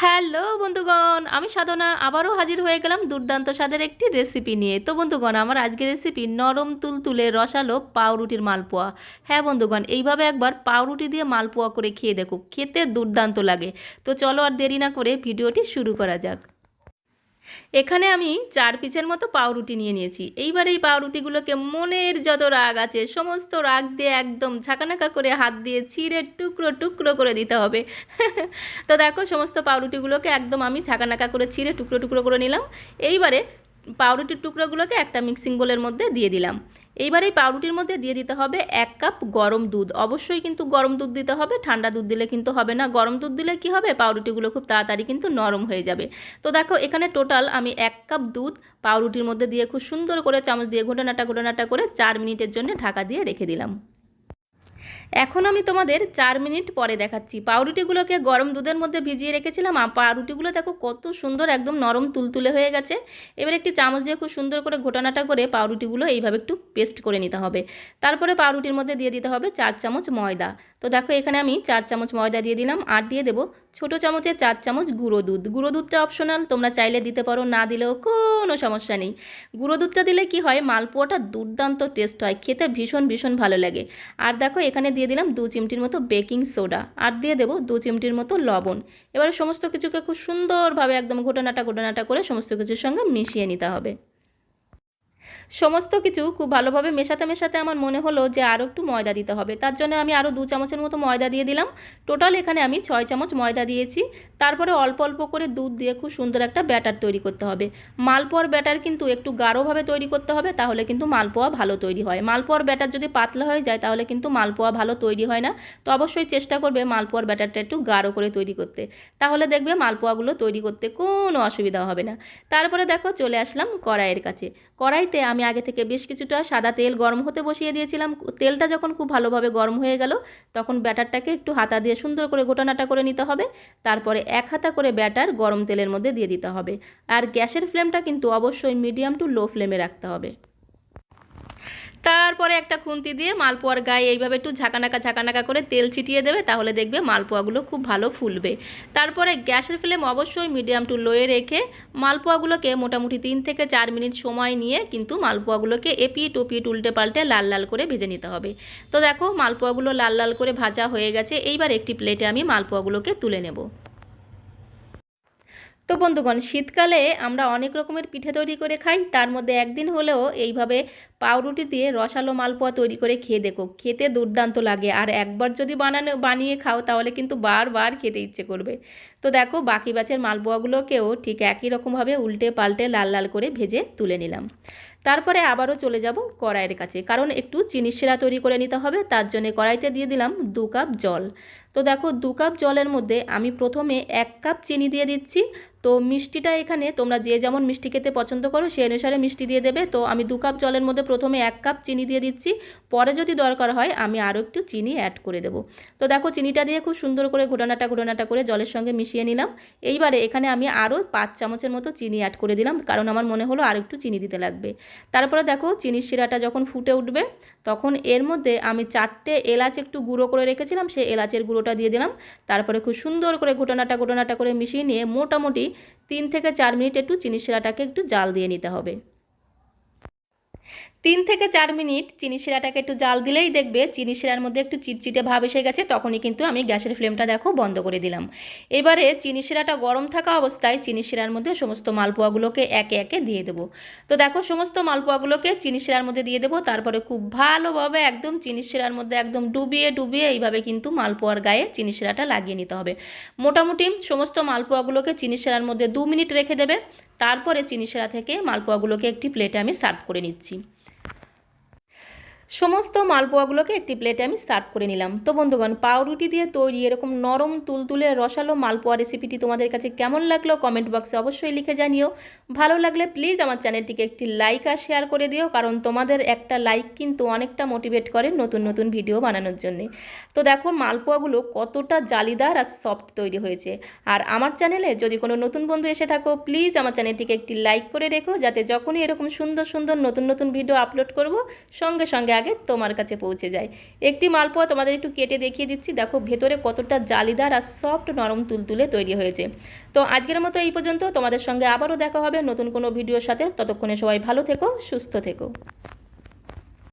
Hello বন্ধুগণ, আমি সাধনা, আবারও হাজির হয়ে গেলাম দুর্দান্ত স্বাদের একটি রেসিপি নিয়ে। তো বন্ধুগণ, আমার আজকের রেসিপি নরম তুলতুলে রসালো পাউরুটির মালপোয়া। হ্যাঁ বন্ধুগণ, এইভাবে একবার পাউরুটি দিয়ে মালপোয়া করে খেয়ে দেখো, খেতে দুর্দান্ত লাগে। তো চলো আর দেরি না করে ভিডিওটি শুরু করা যাক। এখানে আমি চার পিসের মতো পাউরুটি নিয়ে নিয়েছি। এইবার এই পাউরুটিগুলোকে মনের যত রাগ আছে, সমস্ত রাগ দিয়ে একদম ঝাঁকানাকা করে হাত দিয়ে ছিঁড়ে টুকরো টুকরো করে দিতে হবে। তো দেখো, সমস্ত পাউরুটিগুলোকে একদম আমি ঝাঁকানাকা করে ছিঁড়ে টুকরো টুকরো করে নিলাম। এইবারে পাউরুটির টুকরোগুলোকে একটা মিক্সিং বোলের মধ্যে দিয়ে দিলাম। এইবার এই পাউরুটির মধ্যে দিয়ে দিতে হবে এক কাপ গরম দুধ। অবশ্যই কিন্তু গরম দুধ দিতে হবে, ঠান্ডা দুধ দিলে কিন্তু হবে না। গরম দুধ দিলে কি হবে? পাউরুটিগুলো খুব তাড়াতাড়ি কিন্তু নরম হয়ে যাবে। তো দেখো, এখানে টোটাল আমি এক কাপ দুধ পাউরুটির মধ্যে দিয়ে খুব সুন্দর করে চামচ দিয়ে ঘটনাটা ঘটনাটা করে চার মিনিটের জন্য ঢাকা দিয়ে রেখে দিলাম। এখন আমি তোমাদের চার মিনিট পরে দেখাচ্ছি। পাউরুটিগুলোকে গরম দুধের মধ্যে ভিজিয়ে রেখেছিলাম আর পাউরুটিগুলো দেখো কত সুন্দর একদম নরম তুলতুলে হয়ে গেছে। এবার একটি চামচ দিয়ে খুব সুন্দর করে ঘোটানাটা করে পাউরুটিগুলো এইভাবে একটু পেস্ট করে নিতে হবে। তারপরে পাউরুটির মধ্যে দিয়ে দিতে হবে চার চামচ ময়দা। তো দেখো এখানে আমি চার চামচ ময়দা দিয়ে দিলাম, আর দিয়ে দেবো ছোটো চামচে চার চামচ গুঁড়ো দুধ। গুঁড়ো দুধটা অপশনাল তোমরা চাইলে দিতে পারো, না দিলেও কোনো সমস্যা নেই। গুঁড়ো দুধটা দিলে কি হয়, মালপোয়াটা দুর্দান্ত টেস্ট হয়, খেতে ভীষণ ভীষণ ভালো লাগে। আর দেখো এখানে দিয়ে দিলাম দু চিমটির মতো বেকিং সোডা আর দিয়ে দেবো দু চিমটির মতো লবণ। এবারে সমস্ত কিছুকে খুব সুন্দরভাবে একদম ঘটনাটা ঘটনাটা করে সমস্ত কিছুর সঙ্গে মিশিয়ে নিতে হবে। সমস্ত কিছু খুব ভালোভাবে মেশাতে মেশাতে আমার মনে হলো যে আরও একটু ময়দা দিতে হবে। তার জন্য আমি আরও দু চামচের মতো ময়দা দিয়ে দিলাম। টোটাল এখানে আমি ছয় চামচ ময়দা দিয়েছি। তারপরে অল্প অল্প করে দুধ দিয়ে খুব সুন্দর একটা ব্যাটার তৈরি করতে হবে। মালপোয়ার ব্যাটার কিন্তু একটু গাঢ়ভাবে তৈরি করতে হবে, তাহলে কিন্তু মালপোয়া ভালো তৈরি হয়। মালপোয়ার ব্যাটার যদি পাতলা হয়ে যায়, তাহলে কিন্তু মালপোয়া ভালো তৈরি হয় না। তো অবশ্যই চেষ্টা করবে মালপোয়ার ব্যাটারটা একটু গাঢ় করে তৈরি করতে। তাহলে দেখবে মালপোয়াগুলো তৈরি করতে কোনো অসুবিধা হবে না। তারপরে দেখো চলে আসলাম কড়াইয়ের কাছে। কড়াইতে আগে থেকে বেশ কিছুটা সাদা তেল গরম হতে বসিয়ে দিয়েছিলাম। তেলটা যখন খুব ভালোভাবে গরম হয়ে গেল, তখন ব্যাটারটাকে একটু হাতা দিয়ে সুন্দর করে গোটানাটা করে নিতে হবে। তারপরে এক হাতা করে ব্যাটার গরম তেলের মধ্যে দিয়ে দিতে হবে। আর গ্যাসের ফ্লেমটা কিন্তু অবশ্যই মিডিয়াম টু লো ফ্লেমে রাখতে হবে। তারপরে একটা খুন্তি দিয়ে মালপোয়ার গায়ে এইভাবে একটু ঝাঁকানাকা ঝাঁকানাকা করে তেল ছিটিয়ে দেবে, তাহলে দেখবে মালপোয়াগুলো খুব ভালো ফুলবে। তারপরে গ্যাসের ফ্লেম অবশ্যই মিডিয়াম টু লোয়ে রেখে মালপোয়াগুলোকে মোটামুটি তিন থেকে চার মিনিট সময় নিয়ে কিন্তু মালপোয়াগুলোকে এপিট ওপিট উল্টে পাল্টে লাল লাল করে ভেজে নিতে হবে। তো দেখো, মালপোয়াগুলো লাল লাল করে ভাজা হয়ে গেছে, এইবার একটি প্লেটে আমি মালপোয়াগুলোকে তুলে নেব। তো বন্ধুগণ, শীতকালে আমরা অনেক রকমের পিঠে তৈরি করে খাই। তার মধ্যে একদিন হলেও এইভাবে পাউরুটি দিয়ে রসালো মালপোয়া তৈরি করে খেয়ে দেখো, খেতে দুর্দান্ত লাগে। আর একবার যদি বানানো, বানিয়ে খাও তাহলে কিন্তু বারবার খেতে ইচ্ছে করবে। তো দেখো, বাকি ব্যাচের মালপোয়াগুলোকেও ঠিক একই রকমভাবে উল্টে পাল্টে লাল লাল করে ভেজে তুলে নিলাম। তারপরে আবারও চলে যাব কড়াইয়ের কাছে, কারণ একটু চিনি শিরা তৈরি করে নিতে হবে। তার জন্য কড়াইতে দিয়ে দিলাম দু কাপ জল। তো দেখো, দু কাপ জলের মধ্যে আমি প্রথমে এক কাপ চিনি দিয়ে দিচ্ছি। তো মিষ্টিটা এখানে তোমরা যে যেমন মিষ্টি খেতে পছন্দ করো, সেই অনুসারে মিষ্টি দিয়ে দেবে। তো আমি দু কাপ জলের মধ্যে প্রথমে এক কাপ চিনি দিয়ে দিচ্ছি। পরে যদি দরকার হয়, আমি আরও একটু চিনি অ্যাড করে দেবো। তো দেখো, চিনিটা দিয়ে খুব সুন্দর করে ঘোটানাটা ঘোটানাটা করে জলের সঙ্গে মিশিয়ে নিলাম। এইবারে এখানে আমি আরও পাঁচ চামচের মতো চিনি অ্যাড করে দিলাম, কারণ আমার মনে হলো আর একটু চিনি দিতে লাগবে। তারপরে দেখো, চিনির শিরাটা যখন ফুটে উঠবে তখন এর মধ্যে আমি চারটে এলাচ একটু গুঁড়ো করে রেখেছিলাম, সেই এলাচের গুঁড়োটা দিয়ে দিলাম। তারপরে খুব সুন্দর করে ঘোটানাটা ঘোটানাটা করে মিশিয়ে নিয়ে মোটামুটি তিন থেকে চার মিনিট একটু চিনি শিরাটাকে একটু জাল দিয়ে নিতে হবে। তিন থেকে চার মিনিট চিনি শিরাটাকে একটু জাল দিলেই দেখবে চিনি শিরার মধ্যে একটু চিটচিটে ভাব এসে গেছে, তখনই কিন্তু আমি গ্যাসের ফ্লেমটা দেখো বন্ধ করে দিলাম। এবারে চিনি শিরাটা গরম থাকা অবস্থায় চিনি শিরার মধ্যে সমস্ত মালপোয়াগুলোকে একে একে দিয়ে দেবো। তো দেখো সমস্ত মালপোয়াগুলোকে চিনি শিরার মধ্যে দিয়ে দেবো, তারপরে খুব ভালোভাবে একদম চিনি শিরার মধ্যে একদম ডুবিয়ে ডুবিয়ে এইভাবে কিন্তু মালপোয়ার গায়ে চিনি শিরাটা লাগিয়ে নিতে হবে। মোটামুটি সমস্ত মালপোয়াগুলোকে চিনি শিরার মধ্যে দু মিনিট রেখে দেবে, তারপরে চিনি শিরা থেকে মালপোয়াগুলোকে একটি প্লেটে আমি সার্ভ করে নিচ্ছি। সমস্ত মালপোয়াগুলোকে একটি প্লেটে আমি সার্ভ করে নিলাম। তো বন্ধুগণ, পাউরুটি দিয়ে তৈরি এরকম নরম তুলতুলে রসালো মালপোয়া রেসিপিটি তোমাদের কাছে কেমন লাগল কমেন্ট বক্সে অবশ্যই লিখে জানিও। ভালো লাগলে প্লিজ আমার চ্যানেলটিকে একটি লাইক আর শেয়ার করে দিও, কারণ তোমাদের একটা লাইক কিন্তু অনেকটা মোটিভেট করে নতুন নতুন ভিডিও বানানোর জন্য। তো দেখো, মালপোয়াগুলো কতটা জালিদার আর সফট তৈরি হয়েছে। আর আমার চ্যানেলে যদি কোনো নতুন বন্ধু এসে থাকো প্লিজ আমার চ্যানেলটিকে একটি লাইক করে রেখো, যাতে যখনই এরকম সুন্দর সুন্দর নতুন নতুন ভিডিও আপলোড করব, সঙ্গে সঙ্গে আগে তোমার কাছে পৌঁছে যায়। একটি মালপোয়া তোমাদের একটু কেটে দেখিয়ে দিচ্ছি। দেখো, ভেতরে কতটা জালিদার আর সফট নরম তুলতুলে তৈরি হয়েছে। তো আজকের মতো এই পর্যন্ত। তোমাদের সঙ্গে আবারও দেখা হবে নতুন কোনো ভিডিওর সাথে। ততক্ষণে সবাই ভালো থেকো, সুস্থ থেকো।